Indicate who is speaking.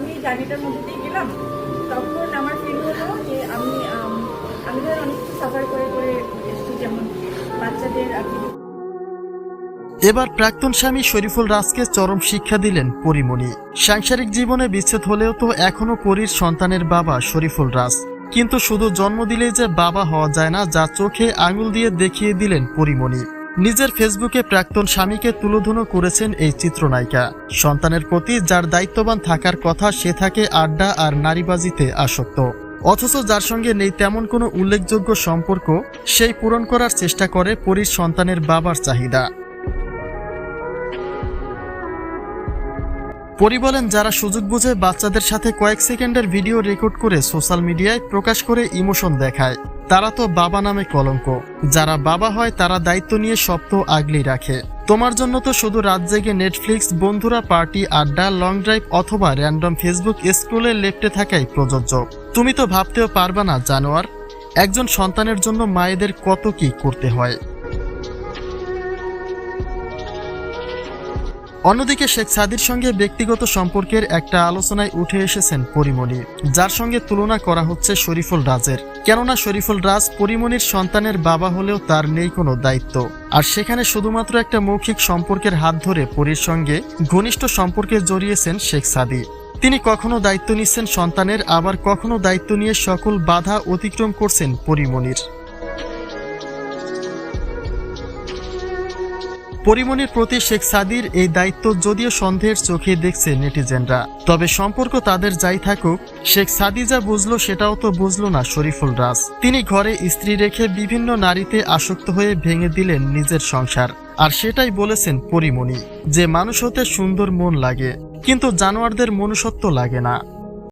Speaker 1: আমি জার্নিটার মধ্যে দিয়ে গেলাম, তখন আমার ফিল হলো যে আমি আমি ধর অনেক কিছু সাফার করে করে এসেছি, যেমন বাচ্চাদের
Speaker 2: এবার প্রাক্তন স্বামী শরীফুল রাজকে চরম শিক্ষা দিলেন পরিমণি। সাংসারিক জীবনে বিচ্ছেদ হলেও তো এখনও পরীর সন্তানের বাবা শরীফুল রাজ। কিন্তু শুধু জন্ম দিলেই যে বাবা হওয়া যায় না, যা চোখে আঙুল দিয়ে দেখিয়ে দিলেন পরিমণি। নিজের ফেসবুকে প্রাক্তন স্বামীকে তুলোধুনো করেছেন এই চিত্রনায়িকা। সন্তানের প্রতি যার দায়িত্ববান থাকার কথা সে থাকে আড্ডা আর নারীবাজিতে আসক্ত। অথচ যার সঙ্গে নেই তেমন কোনো উল্লেখযোগ্য সম্পর্ক, সেই পূরণ করার চেষ্টা করে পরীর সন্তানের বাবার চাহিদা। পরি বলেন, যারা সুযোগ বুঝে বাচ্চাদের সাথে কয়েক সেকেন্ডের ভিডিও রেকর্ড করে সোশ্যাল মিডিয়ায় প্রকাশ করে ইমোশন দেখায়। তারা তো বাবা নামে কলঙ্ক। যারা বাবা হয়, তারা দায়িত্ব নিয়ে সপ্ত আগলি রাখে। তোমার জন্য তো শুধু রাত জেগে নেটফ্লিক্স বন্ধুরা পার্টি, আড্ডা লং ড্রাইভ অথবা র্যান্ডম ফেসবুক স্ক্রোলে লেপটে থাকাই প্রযোজ্য। তুমি তো ভাবতেও পারবা না, জানোয়ার, একজন সন্তানের জন্য মায়েদের কত কি করতে হয়। অন্যদিকে শেখ সাদির সঙ্গে ব্যক্তিগত সম্পর্কের একটা আলোচনায় উঠে এসেছেন পরিমণি, যার সঙ্গে তুলনা করা হচ্ছে শরীফুল রাজের। কেননা শরীফুল রাজ পরিমণির সন্তানের বাবা হলেও তার নেই কোনো দায়িত্ব। আর সেখানে শুধুমাত্র একটা মৌখিক সম্পর্কের হাত ধরে পরীর সঙ্গে ঘনিষ্ঠ সম্পর্কে জড়িয়েছেন শেখ সাদি। তিনি কখনো দায়িত্ব নিচ্ছেন সন্তানের, আবার কখনো দায়িত্ব নিয়ে সকল বাধা অতিক্রম করছেন পরিমণির। পরিমণির প্রতি শেখ সাদির এই দায়িত্ব যদিও সন্দেহের চোখে দেখছে নেটিজেনরা। তবে সম্পর্ক তাদের যাই থাকুক, শেখ সাদি যা বুঝলো সেটাও তো বুঝলো না শরীফুল রাজ। তিনি ঘরে স্ত্রী রেখে বিভিন্ন নারীতে আসক্ত হয়ে ভেঙে দিলেন নিজের সংসার। আর সেটাই বলেছেন পরিমণি, যে মানুষ হতে সুন্দর মন লাগে, কিন্তু জানোয়ারদের মনুষ্যত্ব লাগে না।